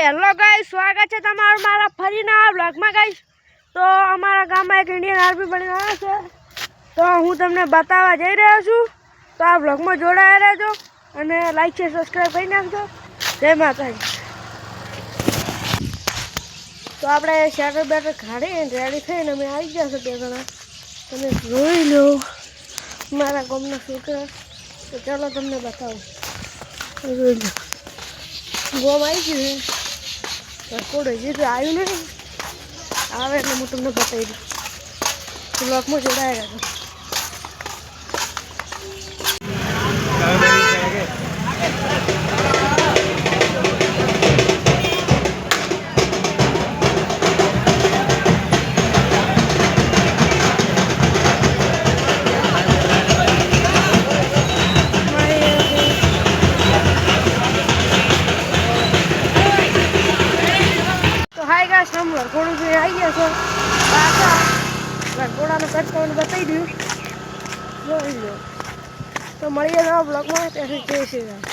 Hello guys સ્વાગત છે તમારું મારા ફરીના બ્લોગમાં ગાઈસ તો અમારા ગામમાં એક ઇન્ડિયન આર્મી બની આવ્યા છે. તો હું તમને બતાવવા જઈ રહ્યો છું. તો આ બ્લોગમાં જોડાયા રહેજો અને લાઈક છે સબસ્ક્રાઈબ કરી નાખજો. જય માતાજી. તો આપણે શેટર બેટર ખાડી રેડી થઈને અમે આવી ગયા છે બે જણા. તમે જોઈ લો મારા ગામના છોકરા. તો ચાલો તમને બતાવું. જોઈ લો. ગોમ આવી ગયું કોડો હજી તો આવ્યું નહીં આવે એટલે હું તમને બતાવી દઉં. બ્લોકમાં જોડાયા રહેજો જોઈ આવી છો. પાછા. વરઘોડાનો કટ તમને બતાવી દઉં. જોઈ લો. તો મળીએ નવા બ્લોગમાં ત્યાંથી જય શ્રી